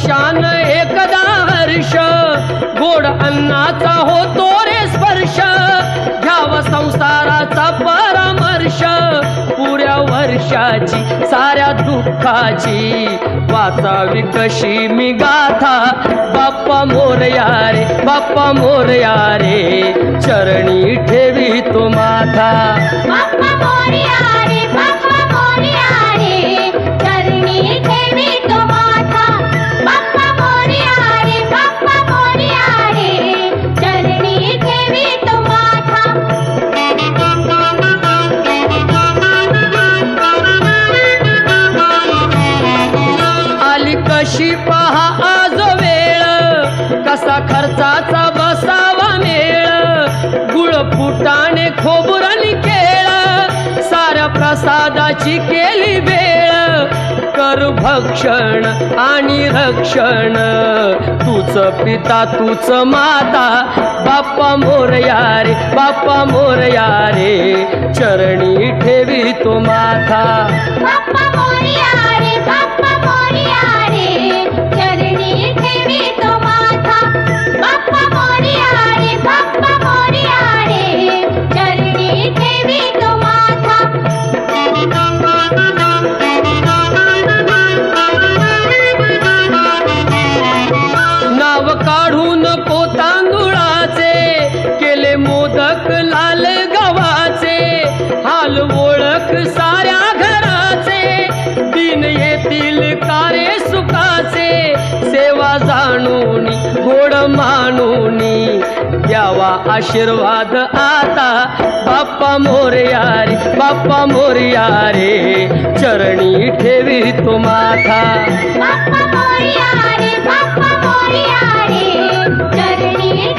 शान एकदा हर्ष. गोड अन्नाचा होतो रे स्पर्श. घ्याव संसाराचा परामर्श. पुऱ्या वर्षाची साऱ्या दुःखाची. वाचावी कशी मी गाथा. बाप्पा मोरया रे बाप्पा मोरया रे. चरणी ठेवी तो माथा. कशी पहा आज वेळ. कसा खर्चाचा बसावा मेळ. गुळ फुटाने खोबरणी केळ साऱ्या प्रसादाची केली वेळ. कर भक्षण आणि रक्षण. तूच पिता तूच माता. बाप्पा मोरया रे बाप्पा मोरया रे चरणी ठेवी तो माथा. सुख साऱ्या घराचे दिन येतील कारे सुखाचे. सेवा जाणून गोड मानून द्यावा आशीर्वाद आता. बाप्पा मोरया रे बाप्पा मोरया चरणी ठेवी तो माथा. चरणी